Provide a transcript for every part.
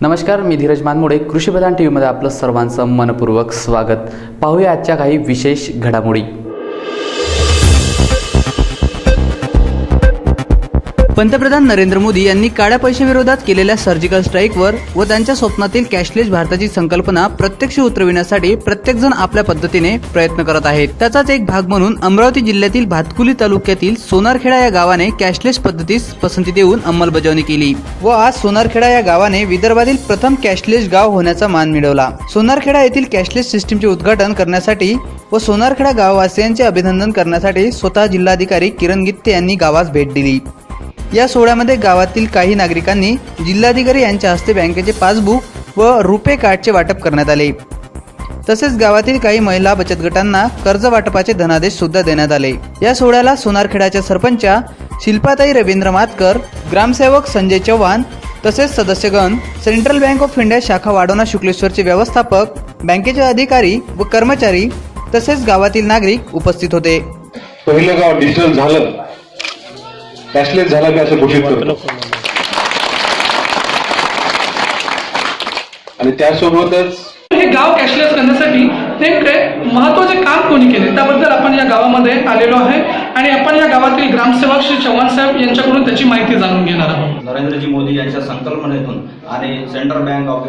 नमस्कार मी धीरज मानमोडे. कृषीप्रधान टी व्हीमध्ये आपलं सर्वांचं मनपूर्वक स्वागत. पाहूया आजच्या काही विशेष घडामोडी. पंतप्रधान नरेंद्र मोदी यांनी काळ्या पैशाविरोधात केलेल्या सर्जिकल स्ट्राईकवर व त्यांच्या स्वप्नातील कॅशलेस भारताची संकल्पना प्रत्यक्ष उतरविण्यासाठी प्रत्येकजण आपल्या पद्धतीने प्रयत्न करत आहेत. त्याचाच एक भाग म्हणून अमरावती जिल्ह्यातील भातकुली तालुक्यातील सोनारखेडा या गावाने कॅशलेस पद्धतीस पसंती देऊन अंमलबजावणी केली व आज सोनारखेडा या गावाने विदर्भातील प्रथम कॅशलेस गाव होण्याचा मान मिळवला. सोनारखेडा येथील कॅशलेस सिस्टीमचे उद्घाटन करण्यासाठी व सोनारखेडा गाववासियांचे अभिनंदन करण्यासाठी स्वतः जिल्हाधिकारी किरण गित्ते यांनी गावास भेट दिली. या सोहळ्यामध्ये गावातील काही नागरिकांनी जिल्हाधिकारी यांच्या हस्ते बँकेचे पासबुक व रुपे कार्डचे वाटप करण्यात आले. तसेच गावातील काही महिला बचत गटांना कर्ज वाटपाचे धनादेश सुद्धा देण्यात आले. या सोहळ्याला सोनारखेडाच्या सरपंचा शिल्पाताई रवींद्र मातकर ग्रामसेवक संजय चव्हाण तसेच सदस्यगण सेंट्रल बँक ऑफ इंडिया शाखा वाडोना शुक्लेश्वरचे व्यवस्थापक बँकेचे अधिकारी व कर्मचारी तसेच गावातील नागरिक उपस्थित होते. पहिलं गाव डिजिटल झालं. कॅशलेस झालं मी असं घोषित करतो? आणि त्यासोबतच हे गाव कॅशलेस करण्यासाठी नेमके महत्त्वाचे काम कोणी केले? त्याबद्दल आपण या गावामध्ये आलेलो आहे आणि आपण या गावातील ग्रामसेवक श्री चव्हाण साहेब यांच्याकडून त्याची माहिती जाणून घेणार आहोत. नरेंद्रजी मोदी यांच्या संकल्पनेतून आणि सेंट्रल बँक ऑफ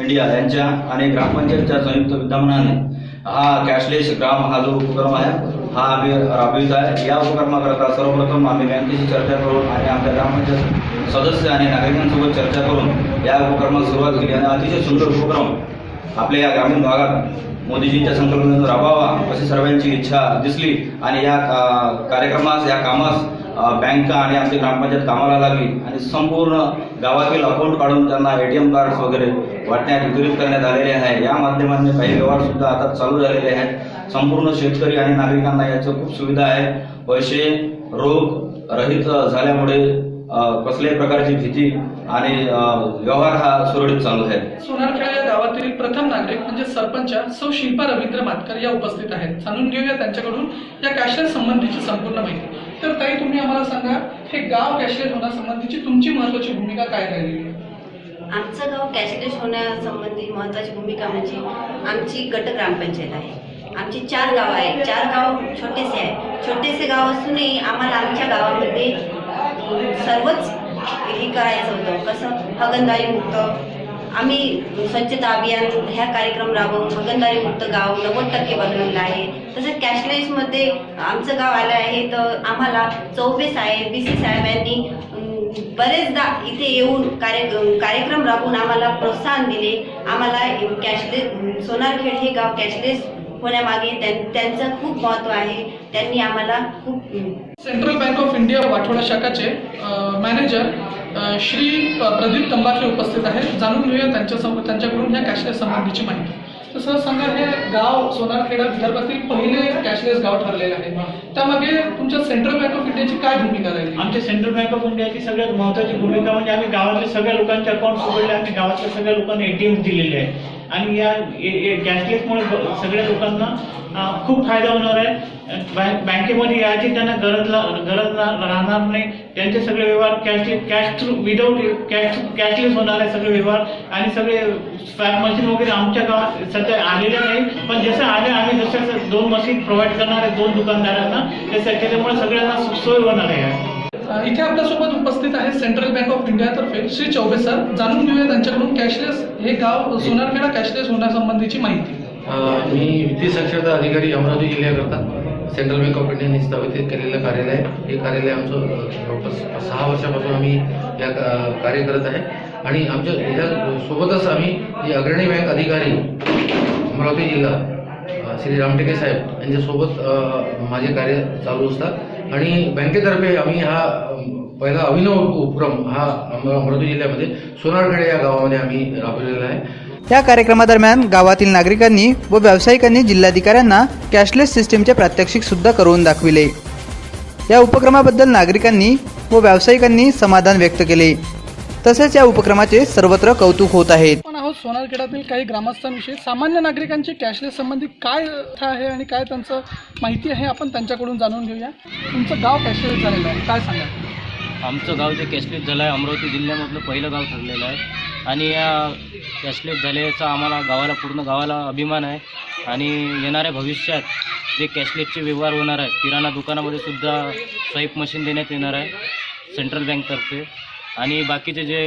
इंडिया यांच्या आणि ग्रामपंचायतच्या संयुक्त विद्यमानाने हा कॅशलेस ग्राम हा जो उपक्रम आहे हा आम्ही राबवित आहे. या उपक्रमाकरता सर्वप्रथम आम्ही बँकेशी चर्चा करून आणि आमच्या ग्रामपंचायत सदस्य आणि नागरिकांसोबत चर्चा करून या उपक्रमास सुरुवात केली. आणि अतिशय सुंदर उपक्रम आपल्या या ग्रामीण भागात मोदीजींच्या संकल्पनेतून राबावा अशी सर्वांची इच्छा दिसली. आणि या कार्यक्रमास या कामास बँका आणि आमची ग्रामपंचायत कामाला लागली. आणि संपूर्ण गावातील अकाउंट काढून त्यांना ए टी एम कार्ड्स वगैरे वाटण्यात वितरित करण्यात आलेले आहे. या माध्यमाने काही व्यवहारसुद्धा आता चालू झालेले आहेत. संपूर्ण शेतकरी आणि नागरिकांना याचं खूप सुविधा आहे. पैसे रोग रहित झाल्यामुळे कसल्याही प्रकारची भीती आणि व्यवहार हा सुरळीत चालू आहे. सोनारखेडा या गावातील प्रथम नागरिक म्हणजे सरपंच सौ शिल्पा रवींद्र मातकर या उपस्थित आहेत. जाणून घेऊया त्यांच्याकडून या कॅशलेस संबंधीची संपूर्ण माहिती. तर ताई तुम्ही आम्हाला सांगा हे गाव कॅशलेस होण्यासंबंधीची तुमची महत्वाची भूमिका काय राहिलेली आहे आमचं गाव कॅशलेस होण्यासंबंधी महत्त्वाची भूमिका म्हणजे आमची गट ग्रामपंचायत आहे. आमची चार गावं आहेत. चार गाव छोटेसे आहेत. छोटेसे गाव असूनही आम्हाला आमच्या गावामध्ये सर्वच हे करायचं होतं. कसं? हगनदारी मुक्त. आम्ही स्वच्छता अभियान ह्या कार्यक्रम राबवून हगंदारी मुक्त गाव नव्वद टक्के बनवलेलं आहे. तसेच कॅशलेसमध्ये आमचं गाव आलं आहे तर आम्हाला चौबे साहेब बी सी साहेब यांनी बरेचदा इथे येऊन कार्य कार्यक्रम राबवून आम्हाला प्रोत्साहन दिले. आम्हाला कॅशलेस सोनारखेड हे गाव कॅशलेस होण्यामागे त्यां- त्यांचं खूप महत्त्व आहे. त्यांनी आम्हाला खूप Central Bank of India Wathoda शाखाचे manager Shri Pradeep Tambakhe उपस्थित आहेत. जाणून घेऊया त्यांच्या सम- त्यांच्याकडून ह्या कॅशलेस संबंधीची माहिती. तसं सांगा हे गाव सोनारखेडा विदर्भातील पहिले कॅशलेस गाव ठरलेले आहे. त्यामागे तुमच्या सेंट्रल बँक ऑफ इंडियाची काय भूमिका राहिली? आमच्या सेंट्रल बँक ऑफ इंडियाची सगळ्यात महत्त्वाची भूमिका म्हणजे आम्ही गावातल्या सगळ्या लोकांचे अकाउंट उघडले आम्ही गावातल्या सगळ्या लोकांना एटीएम दिलेले आहे आणि या कॅशलेसमुळे सगळ्या लोकांना खूप फायदा होणार आहे. बँक बँकेमध्ये यायची त्यांना गरज ला- गरज ला- राहणार नाही त्यांचे सगळे व्यवहार cash cash through without cash cashless होणार आहे सगळे व्यवहार. आणि सगळे स्वॅप मशीन वगैरे आमच्या गावात सध्या आलेल्या नाही पण जसं आले आम्ही जसं दोन मशीन प्रोव्हाइड करणार आहे दोन दुकानदारांना त्याच्यामुळे सगळ्यांना सोय होणार आहे. इथे आपल्यासोबत उपस्थित आहे सेंट्रल बँक ऑफ इंडियातर्फे श्री चौबे सर. जाणून घेऊया त्यांच्याकडून कॅशलेस हे गाव सोनारखेडा कॅशलेस होण्यासंबंधीची माहिती. मी वित्तीय साक्षरता अधिकारी अमरावती जिल्ह्याकरता सेंट्रल बँक ऑफ इंडियाने स्थापित केलेलं कार्यालय आहे. हे कार्यालय आमचं जवळपास सहा वर्षापासून आम्ही या कार्य करत आहे. आणि आमच्या ह्या सोबतच आम्ही जे अग्रणी बँक अधिकारी अमरावती जिल्हा श्री रामटेके साहेब यांच्यासोबत माझे कार्य चालू असतात. आणि बँकेतर्फे आम्ही हा पहिला अभिनव उपक्रम हा अमरावती जिल्ह्यामध्ये सोनारखेडे या गावामध्ये आम्ही राबवलेला आहे. या कार्यक्रमादरम्यान गावातील नागरिकांनी व व्यावसायिकांनी जिल्हाधिकाऱ्यांना कॅशलेस सिस्टीमचे प्रात्यक्षिक सुद्धा करून दाखविले. या उपक्रमाबद्दल नागरिकांनी व व्यावसायिकांनी समाधान व्यक्त केले. तसेच या उपक्रमाचे सर्वत्र कौतुक होत आहेत सोनारखेड्यातील काही ग्रामस्थांविषयी सामान्य नागरिकांची कॅशलेस संबंधी काय कथा आहे आणि काय त्यांचं माहिती आहे आपण त्यांच्याकडून जाणून घेऊया. तुमचं गाव कॅशलेस झालेलं आहे काय सांगा आमचं गाव जे कॅशलेस झालं आहे अमरावती जिल्ह्यामधलं पहिलं गाव ठरलेलं आहे. आणि या कॅशलेस झाल्याचा आम्हाला गावाला पूर्ण गावाला अभिमान आहे. आणि येणाऱ्या भविष्यात जे कॅशलेसचे व्यवहार होणार आहे किराणा दुकानामध्ये सुद्धा स्वाईप मशीन देण्यात येणार आहे सेंट्रल बँकतर्फे. आणि बाकीचे जे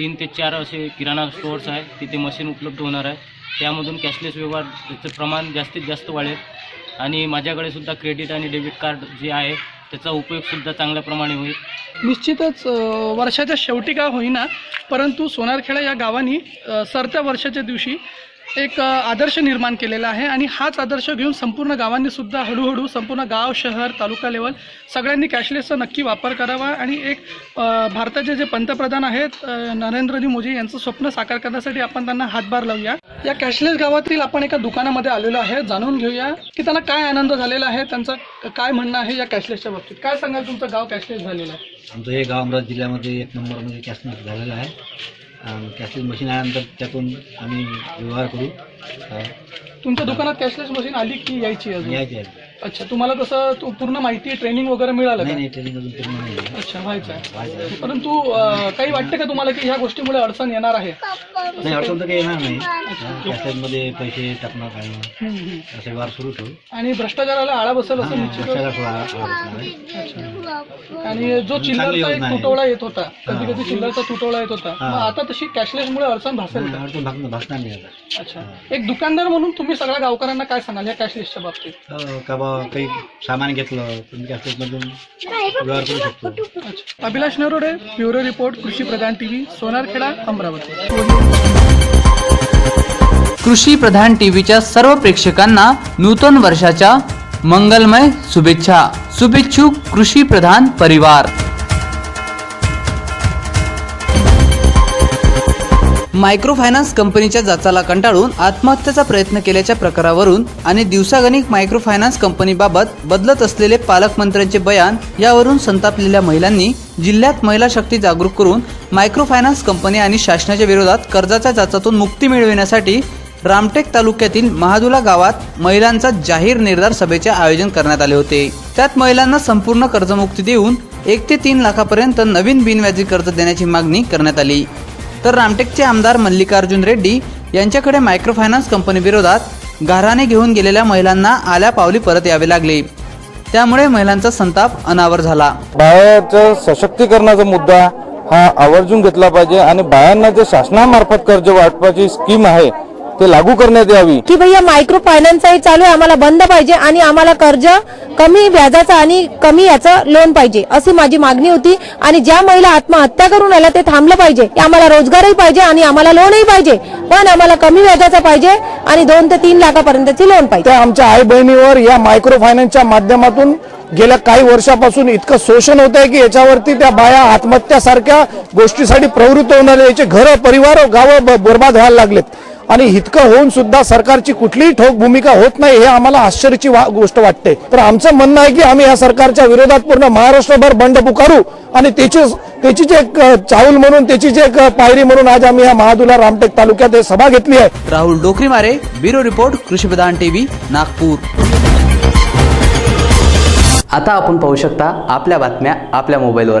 तीन ते चार असे किराणा स्टोअर्स आहेत. तिथे मशीन उपलब्ध होणार आहे. त्यामधून कॅशलेस व्यवहार त्याचं प्रमाण जास्तीत जास्त वाढेल. आणि माझ्याकडे सुद्धा क्रेडिट आणि डेबिट कार्ड जे आहे त्याचा उपयोगसुद्धा चांगल्या प्रमाणे होईल. निश्चितच वर्षाच्या शेवटी का होईना परंतु सोनारखेडा या गावांनी सरत्या वर्षाच्या दिवशी एक आदर्श निर्माण केलेला आहे आणि हाच आदर्श घेऊन संपूर्ण गावांनी सुद्धा हळूहळू संपूर्ण गाव शहर तालुका लेवल सगळ्यांनी कॅशलेसचा नक्की वापर करावा आणि एक भारताचे जे पंतप्रधान आहेत नरेंद्र नरेंद्रजी मोदी यांचं स्वप्न साकार करण्यासाठी आपण त्यांना हातभार लावूया. या कॅशलेस गावातील आपण एका दुकानामध्ये आलेलो आहे जाणून घेऊया की त्यांना काय आनंद झालेला आहे त्यांचं काय म्हणणं आहे या कॅशलेसच्या बाबतीत? काय सांगाल तुमचं गाव कॅशलेस झालेलं आहे? आमचं हे गाव अमरावती जिल्ह्यामध्ये एक नंबरमध्ये म्हणजे कॅशलेस झालेलं आहे. कॅशलेस मशीन आल्यानंतर त्यातून आम्ही व्यवहार करू. तुमच्या दुकानात कॅशलेस मशीन आली की यायची अजून? यायचे आहे अच्छा तुम्हाला तसं तू पूर्ण माहिती ट्रेनिंग वगैरे मिळालं नाही का? नाही ट्रेनिंग अजून पूर्ण नाही आहे. अच्छा व्हायचं आहे. परंतु अं, काही वाटतं का तुम्हाला की ह्या गोष्टीमुळे अडचण येणार आहे? नाही अडचण तर काही येणार नाही. कॅशलेसमध्ये पैसे टाकणं काढणं हम्म, हम्म. असे व्यवहार सुरू ठेवू. आणि भ्रष्टाचाराला आळा बसेल असं निश्चित थोडा. आणि जो चिल्लरचा एक योजना आहे. तुटवडा येत होता कधी कधी चिल्लरचा तुटवडा येत होता हा. आता तशी कॅशलेसमुळे अडचण भासेल का? अडचण भागणं भासणार नाही आता. अच्छा. एक दुकानदार म्हणून तुम्ही सगळ्या गावकऱ्यांना काय सांगाल या कॅशलेसच्या बाबतीत? अं, का बा काही सामान घेतलं तुम्ही व्यवहार करू शकतो. अच्छा अभिलाष नरोडे ब्युरो रिपोर्ट कृषी प्रधान टीव्ही सोनारखेडा अमरावती. कृषी प्रधान टीव्हीच्या सर्व प्रेक्षकांना नूतन वर्षाच्या मंगलमय शुभेच्छा. शुभेच्छुक कृषी प्रधान परिवार. मायक्रोफायनान्स कंपनीच्या जाचाला कंटाळून आत्महत्येचा प्रयत्न केल्याच्या प्रकारावरून आणि दिवसागणिक मायक्रोफायनान्स कंपनीबाबत बदलत असलेले पालकमंत्र्यांचे बयान यावरून संतापलेल्या महिलांनी जिल्ह्यात महिला शक्ती जागरूक करून मायक्रोफायनान्स कंपनी आणि शासनाच्या विरोधात कर्जाच्या जाचातून मुक्ती मिळविण्यासाठी रामटेक तालुक्यातील महादुला गावात महिलांचा जाहीर निर्धार सभेचे आयोजन करण्यात आले होते. त्यात महिलांना संपूर्ण कर्जमुक्ती देऊन एक ते तीन लाखापर्यंत नवीन बिनव्याजी कर्ज देण्याची मागणी करण्यात आली. तर रामटेकचे आमदार मल्लिकार्जुन रेड्डी यांच्याकडे मायक्रोफायनान्स कंपनी विरोधात गाऱ्हाणे घेऊन गेलेल्या महिलांना आल्या पावली परत यावे लागले. त्यामुळे महिलांचा संताप अनावर झाला. बायाच्या सशक्तीकरणाचा मुद्दा हा आवर्जून घेतला पाहिजे आणि बायांना जे शासनामार्फत कर्ज वाटपाची स्कीम आहे ते लागू करण्यात यावी. की भैया मायक्रो फायनान्सही चालू आहे आम्हाला बंद पाहिजे आणि आम्हाला कर्ज कमी व्याजाचं आणि कमी याचं लोन पाहिजे अशी माझी मागणी होती. आणि ज्या महिला आत्महत्या करून आल्या ते थांबलं पाहिजे. आम्हाला रोजगारही पाहिजे आणि आम्हाला लोनही पाहिजे. पण आम्हाला कमी व्याजाचा पाहिजे आणि दोन ते तीन लाखापर्यंतची लोन पाहिजे. त्या आमच्या आई बहिणीवर या मायक्रो फायनान्सच्या माध्यमातून गेल्या काही वर्षापासून इतकं शोषण होत आहे की याच्यावरती त्या बाया आत्महत्यासारख्या गोष्टीसाठी प्रवृत्त होणारे याचे घर परिवार गावं ब- बरबाद व्हायला लागलेत. आणि इतकं होऊन सुद्धा सरकारची कुठलीही ठोक भूमिका होत नाही हे आम्हाला आश्चर्याची वा- गोष्ट वाटते. तर आमचं म्हणणं आहे की आम्ही या सरकारच्या विरोधात पूर्ण महाराष्ट्रभर बंड पुकारू आणि त्याची त्याची जे एक चाऊल म्हणून त्याची जे एक पायरी म्हणून आज आम्ही या महादुला रामटेक तालुक्यात हे सभा घेतली आहे. Rahul Dokrimare bureau report Krishipradhan TV Nagpur. आता आपण पाहू शकता आपल्या बातम्या आपल्या मोबाईलवर.